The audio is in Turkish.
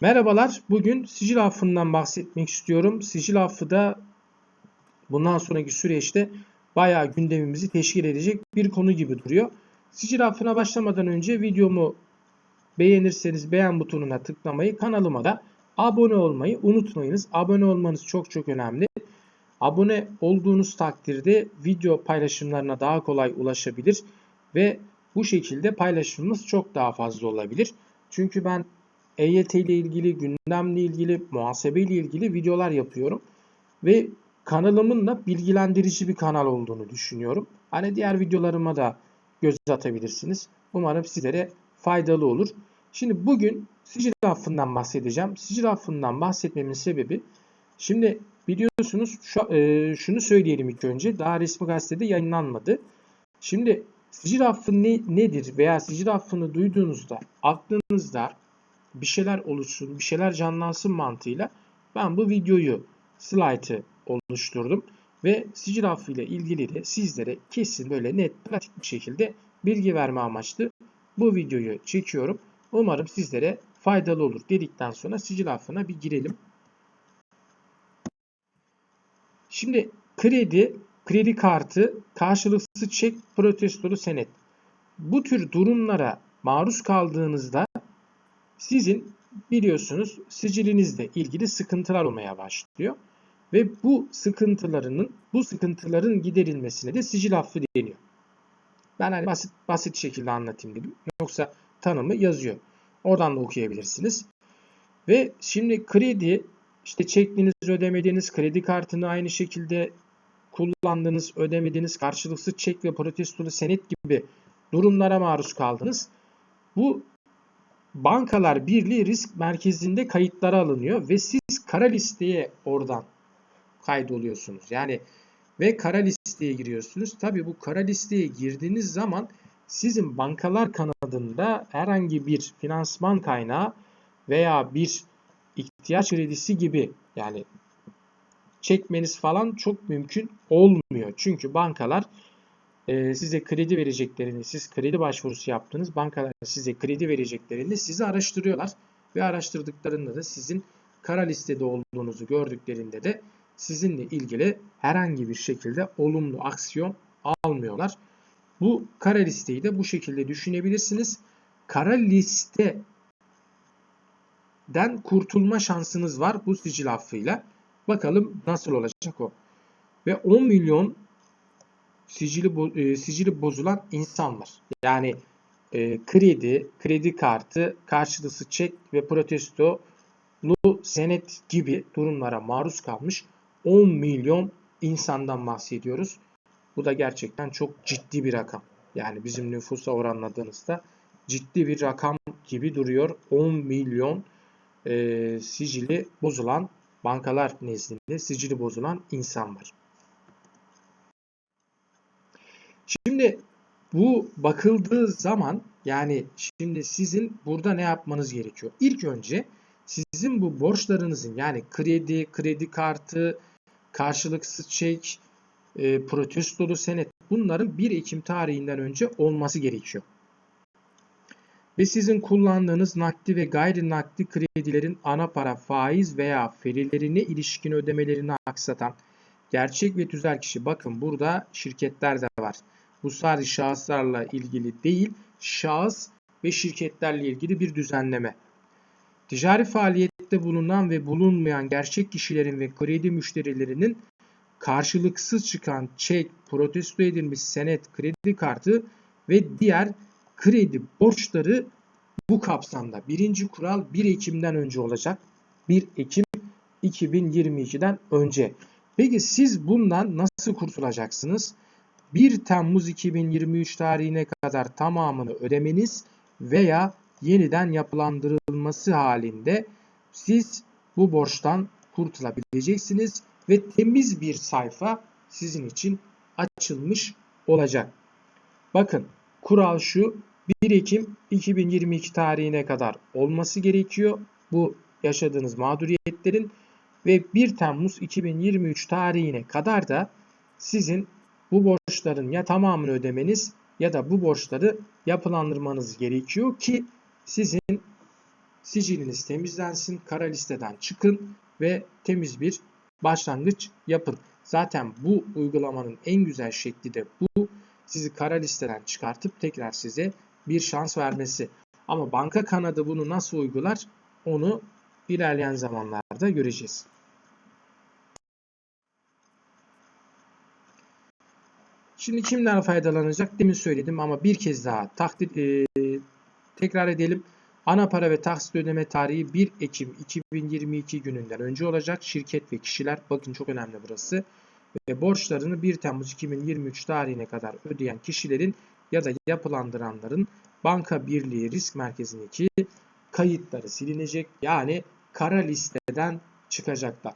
Merhabalar. Bugün sicil affından bahsetmek istiyorum. Sicil affı da bundan sonraki süreçte bayağı gündemimizi teşkil edecek bir konu gibi duruyor. Sicil affına başlamadan önce videomu beğenirseniz beğen butonuna tıklamayı, kanalıma da abone olmayı unutmayınız. Abone olmanız çok çok önemli. Abone olduğunuz takdirde video paylaşımlarına daha kolay ulaşabilir ve bu şekilde paylaşımımız çok daha fazla olabilir. Çünkü ben EYT ile ilgili, gündemle ilgili, muhasebe ile ilgili videolar yapıyorum. Ve kanalımın da bilgilendirici bir kanal olduğunu düşünüyorum. Hani diğer videolarıma da göz atabilirsiniz. Umarım sizlere faydalı olur. Şimdi bugün sicil affından bahsedeceğim. Sicil affından bahsetmemin sebebi şimdi biliyorsunuz şu, e, şunu söyleyelim ilk önce. Daha resmi gazetede yayınlanmadı. Şimdi sicil affı ne, nedir veya sicil affını duyduğunuzda aklınızda bir şeyler oluşsun, bir şeyler canlansın mantığıyla ben bu videoyu, slide'ı oluşturdum. Ve sicil affı ile ilgili de sizlere kesin böyle net, pratik bir şekilde bilgi verme amaçlı bu videoyu çekiyorum. Umarım sizlere faydalı olur dedikten sonra sicil affına bir girelim. Şimdi kredi, kredi kartı, karşılıksız çek, protestolu senet. Bu tür durumlara maruz kaldığınızda sizin biliyorsunuz sicilinizle ilgili sıkıntılar olmaya başlıyor. Ve bu sıkıntılarının bu sıkıntıların giderilmesine de sicil affı deniyor. Ben hani basit basit şekilde anlatayım dedim. Yoksa tanımı yazıyor. Oradan da okuyabilirsiniz. Ve şimdi kredi işte çektiğiniz ödemediğiniz kredi kartını aynı şekilde kullandığınız ödemediğiniz karşılıksız çek ve protestolu senet gibi durumlara maruz kaldınız. Bu Bankalar Birliği risk merkezinde kayıtlara alınıyor ve siz kara listeye oradan kaydoluyorsunuz. Yani ve kara listeye giriyorsunuz. Tabii bu kara listeye girdiğiniz zaman sizin bankalar kanadında herhangi bir finansman kaynağı veya bir ihtiyaç kredisi gibi yani çekmeniz falan çok mümkün olmuyor. Çünkü bankalar e, size kredi vereceklerini, siz kredi başvurusu yaptınız, bankalar size kredi vereceklerini sizi araştırıyorlar. Ve araştırdıklarında da sizin kara listede olduğunuzu gördüklerinde de sizinle ilgili herhangi bir şekilde olumlu aksiyon almıyorlar. Bu kara listeyi de bu şekilde düşünebilirsiniz. Kara listeden kurtulma şansınız var bu sicil affıyla. Bakalım nasıl olacak o. Ve 10 milyon sicili, e, sicili bozulan insan var. Yani e, kredi, kredi kartı, karşılığı çek ve protestolu senet gibi durumlara maruz kalmış 10 milyon insandan bahsediyoruz. Bu da gerçekten çok ciddi bir rakam. Yani bizim nüfusa oranladığınızda ciddi bir rakam gibi duruyor. 10 milyon e, sicili bozulan bankalar nezdinde sicili bozulan insan var. Şimdi bu bakıldığı zaman yani şimdi sizin burada ne yapmanız gerekiyor? İlk önce sizin bu borçlarınızın yani kredi, kredi kartı, karşılıksız çek, e, protestolu senet bunların 1 Ekim tarihinden önce olması gerekiyor. Ve sizin kullandığınız nakdi ve gayri nakdi kredilerin ana para, faiz veya ferilerine ilişkin ödemelerini aksatan gerçek ve tüzel kişi bakın burada şirketler de var. Bu sadece şahıslarla ilgili değil, şahıs ve şirketlerle ilgili bir düzenleme. Ticari faaliyette bulunan ve bulunmayan gerçek kişilerin ve kredi müşterilerinin karşılıksız çıkan çek, protesto edilmiş senet, kredi kartı ve diğer kredi borçları bu kapsamda. Birinci kural 1 Ekim'den önce olacak. 1 Ekim 2022'den önce. Peki siz bundan nasıl kurtulacaksınız? 1 Temmuz 2023 tarihine kadar tamamını ödemeniz veya yeniden yapılandırılması halinde siz bu borçtan kurtulabileceksiniz ve temiz bir sayfa sizin için açılmış olacak. Bakın kural şu 1 Ekim 2022 tarihine kadar olması gerekiyor. Bu yaşadığınız mağduriyetlerin ve 1 Temmuz 2023 tarihine kadar da sizin bu borçların ya tamamını ödemeniz ya da bu borçları yapılandırmanız gerekiyor ki sizin Siciliniz temizlensin, kara listeden çıkın ve temiz bir başlangıç yapın. Zaten bu uygulamanın en güzel şekli de bu. Sizi kara listeden çıkartıp tekrar size bir şans vermesi. Ama banka kanadı bunu nasıl uygular onu ilerleyen zamanlarda göreceğiz. Şimdi kimler faydalanacak? Demin söyledim ama bir kez daha takdir, e, tekrar edelim. Ana para ve taksit ödeme tarihi 1 Ekim 2022 gününden önce olacak. Şirket ve kişiler bakın çok önemli burası. Ve borçlarını 1 Temmuz 2023 tarihine kadar ödeyen kişilerin ya da yapılandıranların Banka Birliği Risk Merkezi'ndeki kayıtları silinecek. Yani kara listeden çıkacaklar.